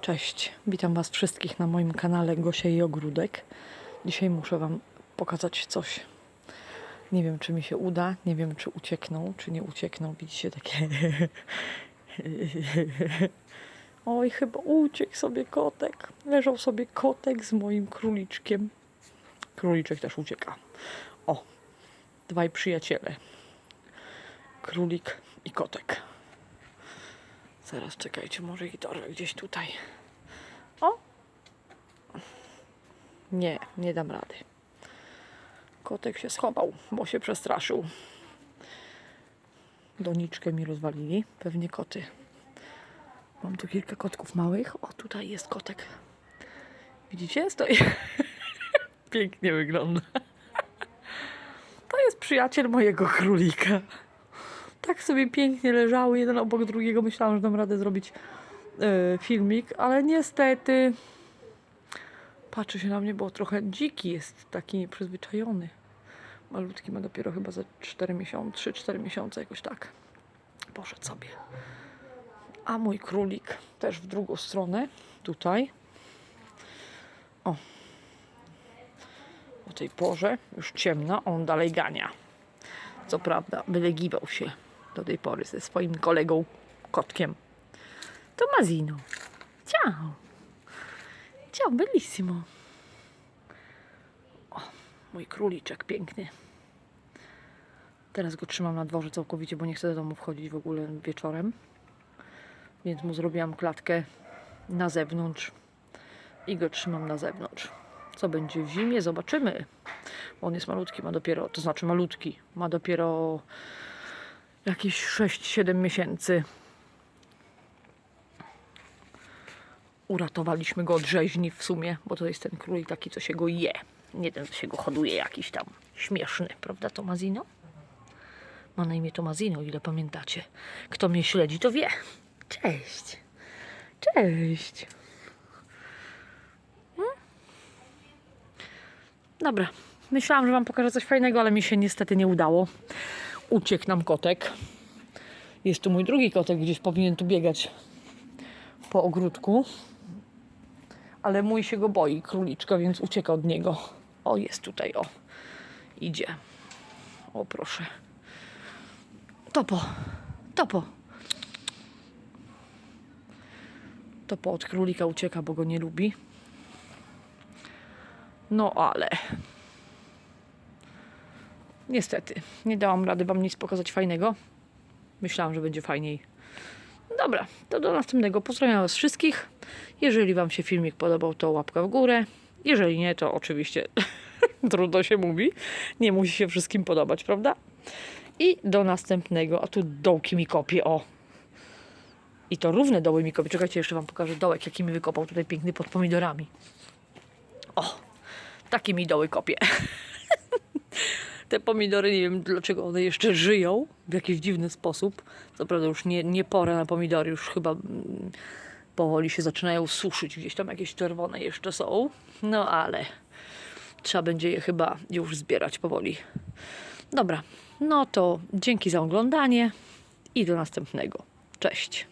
Cześć, witam Was wszystkich na moim kanale Gosia i Ogródek. Dzisiaj muszę Wam pokazać coś. Nie wiem, czy mi się uda, nie wiem, czy uciekną, czy nie uciekną. Widzicie takie. Oj, chyba uciekł sobie kotek. Leżał sobie kotek z moim króliczkiem. Króliczek też ucieka. O, dwaj przyjaciele. Królik i kotek. Zaraz czekajcie, może ich dorwę gdzieś tutaj. O! Nie, nie dam rady. Kotek się schował, bo się przestraszył. Doniczkę mi rozwalili, pewnie koty. Mam tu kilka kotków małych. O, tutaj jest kotek. Widzicie? Stoi. Pięknie wygląda. To jest przyjaciel mojego królika tak sobie pięknie leżały, jeden obok drugiego. Myślałam, że dam radę zrobić e, filmik, ale niestety patrzy się na mnie, bo trochę dziki jest, taki nieprzyzwyczajony. Malutki ma dopiero chyba za 4 miesiące, 3-4 miesiące, jakoś tak. Poszedł sobie. A mój królik też w drugą stronę, tutaj. O. O tej porze, już ciemno, on dalej gania. Co prawda, wylegiwał się do tej pory ze swoim kolegą kotkiem. To Mazino. Ciao. Ciao, bellissimo. O, mój króliczek piękny. Teraz go trzymam na dworze całkowicie, bo nie chcę do domu wchodzić w ogóle wieczorem. Więc mu zrobiłam klatkę na zewnątrz i go trzymam na zewnątrz. Co będzie w zimie, zobaczymy. Bo on jest malutki, ma dopiero, to znaczy malutki, ma dopiero jakieś 6-7 miesięcy. Uratowaliśmy go od rzeźni w sumie, bo to jest ten królik taki, co się go je. Nie ten, co się go hoduje, jakiś tam śmieszny, prawda, Tomazino? Ma na imię Tomazino, ile pamiętacie. Kto mnie śledzi, to wie. Cześć. Cześć. Dobra. Myślałam, że Wam pokażę coś fajnego, ale mi się niestety nie udało. Uciekł nam kotek. Jest tu mój drugi kotek, gdzieś powinien tu biegać po ogródku. Ale mój się go boi, króliczka, więc ucieka od niego. O, jest tutaj, o. Idzie. O, proszę. Topo. Topo. Topo od królika ucieka, bo go nie lubi. No ale. Niestety, nie dałam rady Wam nic pokazać fajnego. Myślałam, że będzie fajniej. Dobra, to do następnego. Pozdrawiam Was wszystkich. Jeżeli Wam się filmik podobał, to łapka w górę. Jeżeli nie, to oczywiście trudno się mówi. Nie musi się wszystkim podobać, prawda? I do następnego. A tu dołki mi kopie, o. I to równe doły mi kopie. Czekajcie, jeszcze Wam pokażę dołek, jaki mi wykopał tutaj piękny pod pomidorami. O, takie mi doły kopie. Te pomidory, nie wiem dlaczego one jeszcze żyją w jakiś dziwny sposób. Co prawda już nie, nie pora na pomidory, już chyba mm, powoli się zaczynają suszyć. Gdzieś tam jakieś czerwone jeszcze są. No ale trzeba będzie je chyba już zbierać powoli. Dobra, no to dzięki za oglądanie i do następnego. Cześć.